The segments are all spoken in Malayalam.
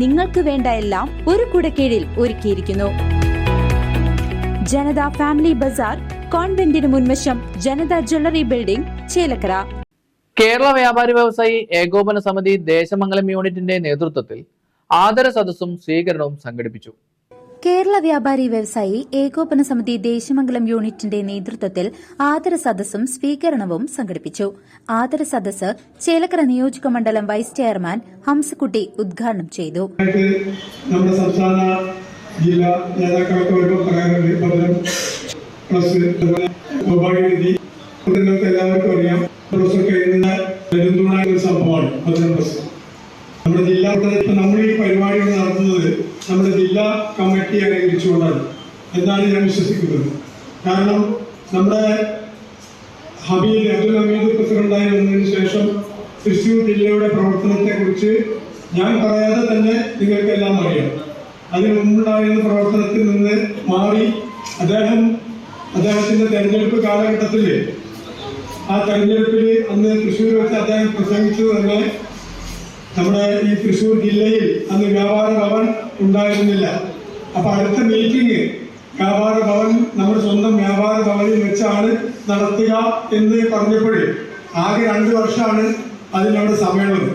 നിങ്ങൾക്ക് വേണ്ട എല്ലാം ഒരു കുടക്കീഴിൽ ഒരുക്കിയിരിക്കുന്നു. ജനത ഫാമിലി ബസാർ കോൺവെന്റിന് മുൻവശം ജനത ജ്വല്ലറി ബിൽഡിംഗ് ചേലക്കര. കേരള വ്യാപാരി വ്യവസായി ഏകോപന സമിതി ദേശമംഗലം യൂണിറ്റിന്റെ നേതൃത്വത്തിൽ ആദര സദസ്സും സ്വീകരണവും സംഘടിപ്പിച്ചു. കേരള വ്യാപാരി വ്യവസായി ഏകോപന സമിതി ദേശമംഗലം യൂണിറ്റിന്റെ നേതൃത്വത്തിൽ ആദര സദസ്സും സ്വീകരണവും സംഘടിപ്പിച്ചു. ആദര സദസ്സ് ചേലക്കര നിയോജക മണ്ഡലം വൈസ് ചെയർമാൻ ഹംസക്കുട്ടി ഉദ്ഘാടനം ചെയ്തു. നമ്മുടെ സംസ്ഥാന ജില്ലാ പ്ലസ് നമ്മുടെ ജില്ലാ നമ്മൾ ഈ പരിപാടികൾ നടത്തുന്നത്. നമ്മുടെ ജില്ലാ കമ്മിറ്റി അംഗീകരിച്ചുകൊണ്ടാണ് എന്നാണ് ഞാൻ വിശ്വസിക്കുന്നത്. കാരണം നമ്മുടെ ഹബീബ് അബ്ദുൽ ഹമീദ് പ്രസിഡന്റായി വന്നതിന് ശേഷം തൃശ്ശൂർ ജില്ലയുടെ പ്രവർത്തനത്തെ കുറിച്ച് ഞാൻ പറയാതെ തന്നെ നിങ്ങൾക്കെല്ലാം അറിയാം. അതിന് മുമ്പുണ്ടായിരുന്ന പ്രവർത്തനത്തിൽ നിന്ന് മാറി അദ്ദേഹം അദ്ദേഹത്തിന്റെ തെരഞ്ഞെടുപ്പ് കാലഘട്ടത്തിൽ ആ തെരഞ്ഞെടുപ്പിൽ അന്ന് തൃശ്ശൂർ വെച്ച് അദ്ദേഹം പ്രസംഗിച്ചത് തന്നെ നമ്മുടെ ഈ തൃശ്ശൂർ ജില്ലയിൽ അന്ന് വ്യാപാര ഭവൻ ഉണ്ടായിരുന്നില്ല. അപ്പൊ അടുത്ത മീറ്റിംഗ് വ്യാപാര ഭവൻ നമ്മുടെ സ്വന്തം വ്യാപാര ഭവനിൽ വെച്ചാണ് നടത്തുക എന്ന് പറഞ്ഞപ്പോഴേ ആകെ രണ്ട് വർഷമാണ് അതിനവിടെ സമയമുള്ളത്.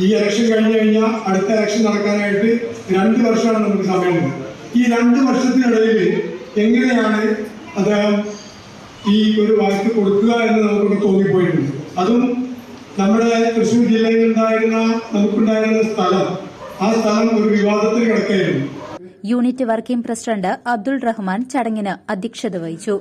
ഈ ഇലക്ഷൻ കഴിഞ്ഞു കഴിഞ്ഞാൽ അടുത്ത ഇലക്ഷൻ നടക്കാനായിട്ട് രണ്ട് വർഷമാണ് നമുക്ക് സമയമുള്ളത്. ഈ രണ്ട് വർഷത്തിനിടയിൽ എങ്ങനെയാണ് അദ്ദേഹം ഈ ഒരു വാക്ക് കൊടുക്കുക എന്ന് നമുക്കൊക്കെ തോന്നിപ്പോയിട്ടുണ്ട്. അതും നമ്മുടെ തൃശ്ശൂർ ജില്ലയിൽ ഉണ്ടായിരുന്ന നമുക്കുണ്ടായിരുന്ന സ്ഥലം ആ സ്ഥലം ഒരു വിവാദത്തിൽ കിടക്കുകയായിരുന്നു. Unit working president Abdul Rahman ചടങ്ങിന് അധ്യക്ഷത വഹിച്ചു.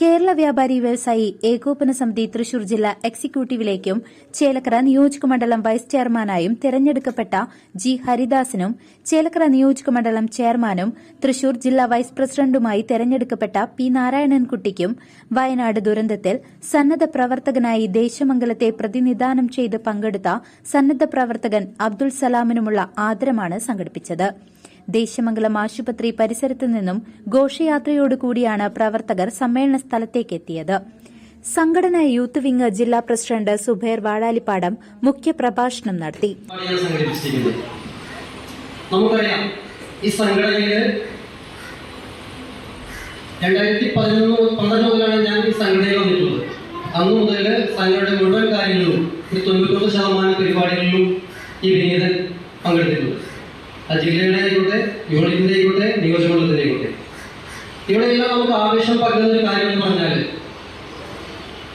കേരള വ്യാപാരി വ്യവസായി ഏകോപന സമിതി തൃശൂർ ജില്ലാ എക്സിക്യൂട്ടീവിലേക്കും ചേലക്കര നിയോജക മണ്ഡലം വൈസ് ചെയർമാനായും തെരഞ്ഞെടുക്കപ്പെട്ട ജി ഹരിദാസിനും ചേലക്കര നിയോജക മണ്ഡലം ചെയർമാനും തൃശൂർ ജില്ലാ വൈസ് പ്രസിഡന്റുമായി തെരഞ്ഞെടുക്കപ്പെട്ട പി നാരായണൻകുട്ടിക്കും വയനാട് ദുരന്തത്തിൽ സന്നദ്ധ പ്രവർത്തകനായി ദേശമംഗലത്തെ പ്രതിനിധാനം ചെയ്ത് പങ്കെടുത്ത സന്നദ്ധ പ്രവർത്തകൻ അബ്ദുൾ സലാമിനുമുള്ള ആദരമാണ് സംഘടിപ്പിച്ചത്. ദേശമംഗലം ആശുപത്രി പരിസരത്തു നിന്നും ഘോഷയാത്രയോടുകൂടിയാണ് പ്രവർത്തകർ സമ്മേളന സ്ഥലത്തേക്ക് എത്തിയത് സംഘടന യൂത്ത് വിംഗ് ജില്ലാ പ്രസിഡന്റ് സുബൈർ വാഴാലിപ്പാടം മുഖ്യപ്രഭാഷണം നടത്തി. നമുക്കറിയാം ഈ സംഘടനയിൽ രണ്ടായിരത്തി പതിനൊന്ന് ഈ സംഘടനയിൽ വന്നിട്ടുള്ളത്. അന്ന് മുതൽ സംഘടനയുടെ മുഴുവൻ കാര്യങ്ങളിലും ഒരു തൊണ്ണൂറ്റൊന്ന് ശതമാനം പരിപാടികളിലും ഈ വിനീതൻ പങ്കെടുത്തിട്ടുണ്ട്. അത് ജില്ലയുടെ ആയിക്കോട്ടെ യൂണിറ്റിന്റെ ആയിക്കോട്ടെ നിയോജകമണ്ഡലത്തിന്റെ ആയിക്കോട്ടെ ഇവിടെയെല്ലാം നമുക്ക് ആവേശം പകരുന്ന ഒരു കാര്യം എന്ന് പറഞ്ഞാൽ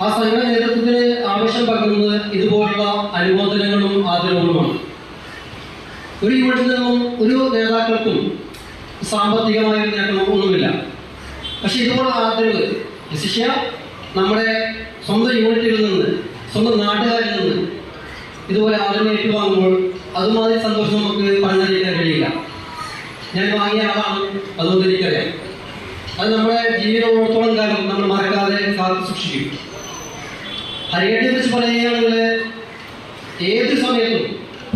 ആ സംഘടന നേതൃത്വത്തിന് ആവേശം പകരുന്നത് ഇതുപോലുള്ള അനുമോദനങ്ങളും ആദരവുകളുമാണ് ഒരു യൂണിറ്റിൽ നിന്നും ഒരു നേതാക്കൾക്കും സാമ്പത്തികമായ നേട്ടമോ നേട്ടം ഒന്നുമില്ല. പക്ഷെ ഇതുപോലുള്ള ആദരവ് വിശിഷ്യ നമ്മുടെ സ്വന്തം യൂണിറ്റിൽ നിന്ന് സ്വന്തം നാട്ടുകാരിൽ നിന്ന് ഇതുപോലെ ആദരവ് ഏറ്റുവാങ്ങുമ്പോൾ അതുമാതിരി സന്തോഷം നമുക്ക് പറഞ്ഞറിയിക്കാൻ കഴിയില്ല. ഞാൻ വാങ്ങിയ ആളാണ് അതുകൊണ്ട് എനിക്കറിയാം. അത് നമ്മുടെ ജീവിതത്തോളം കാലം നമ്മൾ മറക്കാതെ കാത്തു സൂക്ഷിക്കും. ഹരിയേട്ടിനെ കുറിച്ച് പറയുകയാണെങ്കിൽ ഏത് സമയത്തും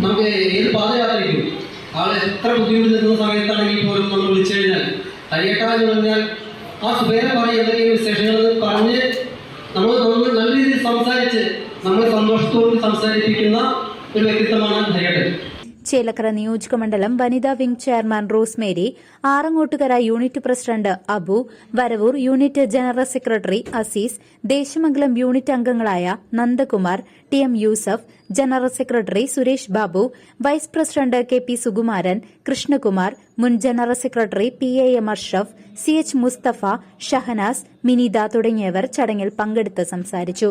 നമുക്ക് ഏത് പാദയാത്രയ്ക്കും ആൾ എത്ര ബുദ്ധിമുട്ട് നിൽക്കുന്ന സമയത്താണെങ്കിൽ പോലും നമ്മൾ വിളിച്ചു കഴിഞ്ഞാൽ ഹരിയേട്ട എന്ന് പറഞ്ഞാൽ ആ സുബേരെ പറഞ്ഞ എന്തെങ്കിലും വിശേഷങ്ങൾ പറഞ്ഞ് നമ്മൾ നമ്മൾ നല്ല രീതിയിൽ സംസാരിച്ച് നമ്മളെ സന്തോഷത്തോട് സംസാരിപ്പിക്കുന്ന ഒരു വ്യക്തിത്വമാണ് ഹരിയേട്ടൻ ചേലക്കര നിയോജക മണ്ഡലം വനിതാ wing chairman Rosemary Arangottukara unit president Abu Varavoor unit general secretary Azeez Desamangalam unit അംഗങ്ങളായ Nandakumar T M Yusuf general secretary Suresh Babu vice president K P Sukumaran Krishnakumar മുൻ general secretary P A M Arshaf C H Mustafa Shahanas Minitha തുടങ്ങിയവർ ചടങ്ങിൽ പങ്കെടുത്ത് സംസാരിച്ചു.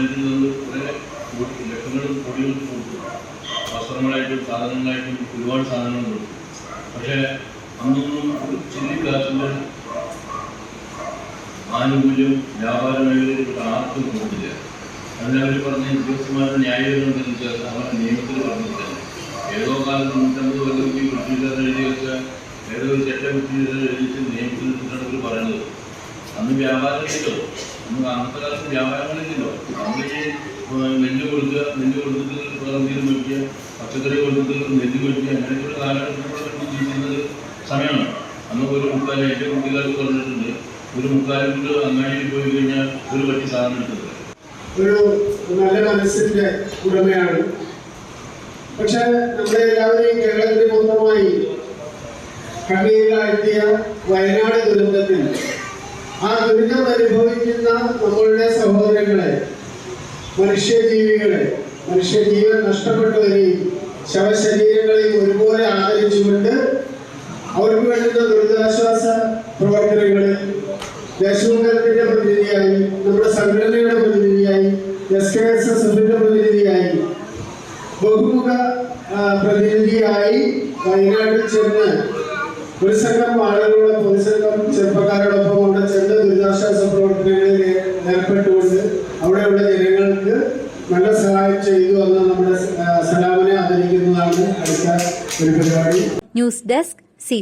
നിന്ന് കുറേ ലക്ഷങ്ങളും കോടികളും കൊടുത്തു. വസ്ത്രങ്ങളായിട്ടും സാധനങ്ങളായിട്ടും ഒരുപാട് സാധനങ്ങൾ കൊടുത്തു. പക്ഷേ അന്നൊന്നും ഒരു ചെറിയ കാശിന്റെ ആനുകൂല്യം വ്യാപാര മേഖലയിൽപ്പെട്ട ആർക്കും കൊടുത്തില്ല. അതിനവർ പറഞ്ഞ ഉദ്യോഗസ്ഥന്മാരുടെ ന്യായീകരണം വെച്ചാൽ അവരുടെ നിയമത്തിൽ പറഞ്ഞില്ല ഏതോ കാലത്ത് നൂറ്റമ്പത് കൊല്ലം ഈ ബ്രിട്ടീഷുകാർ എഴുതി വെച്ച ഏതോ ഒരു ചെറ്റ എഴുതി എഴുതിച്ച് നിയമത്തിൽ പറയുന്നത്. അന്ന് വ്യാപാരമില്ലല്ലോ നമുക്ക് അന്നത്തെ കാലത്ത് വ്യാപാരങ്ങളില്ലല്ലോ ഏഹ്, നെല്ല് കൊടുക്കുക നെല്ല് കൊടുത്തിട്ട് പ്രകൃതിയിൽ മേടിക്കുക പച്ചക്കറി കൊടുത്തിട്ട് നെല്ല് മേടിക്കുക അങ്ങനെയൊക്കെയുള്ള കാലഘട്ടത്തിലൂടെ ജീവിക്കുന്നത് സമയമാണ്. അന്ന് ഒരു മുക്കാൽ എന്റെ കുട്ടികാർക്ക് പറഞ്ഞിട്ടുണ്ട് ഒരു മുക്കാലും കൊണ്ട് അങ്ങാടിയിൽ പോയി കഴിഞ്ഞാൽ ഒരു പറ്റി സാധനം എടുത്തത് ഒരു നല്ല മനസ്സിന്റെ ഉടമയാണ്. പക്ഷെ നമ്മുടെ എല്ലാവരെയും കേരളത്തിൽ മൊത്തമായി കണ്ണീരിലാഴ്ത്തിയ വയനാട് ദുരന്തത്തിൽ ദുരിതം അനുഭവിക്കുന്ന നമ്മളുടെ സഹോദരങ്ങളെ മനുഷ്യജീവികളെ മനുഷ്യജീവൻ നഷ്ടപ്പെട്ടവരെയും ശവശരീരങ്ങളെയും ഒരുപോലെ ആദരിച്ചുകൊണ്ട് അവർക്ക് വേണ്ടുന്ന ദുരിതാശ്വാസ പ്രവർത്തനങ്ങളിൽ ദേശമംഗലത്തിന്റെ പ്രതിനിധിയായി നമ്മുടെ സംഘടനയുടെ പ്രതിനിധിയായി എസ് കെ എസ് എസ് എഫിന്റെ പ്രതിനിധിയായി ബഹുമുഖ പ്രതിനിധിയായി വയനാട്ടിൽ ചെന്ന് ഒരു സംഘം ആളുകളുടെ പൊതുസംഘം ചെറുപ്പക്കാരോടൊപ്പം അവിടെ ചെന്ന് ദുരിതാശ്വാസ പ്രവർത്തനങ്ങളിൽ ഏർപ്പെട്ടുകൊണ്ട് അവിടെയുള്ള ജനങ്ങൾക്ക് നല്ല സഹായം ചെയ്തു എന്ന് നമ്മുടെ സലാമിനെ ആദരിക്കുന്നതാണ് അടുത്ത ഒരു പരിപാടി. News desk C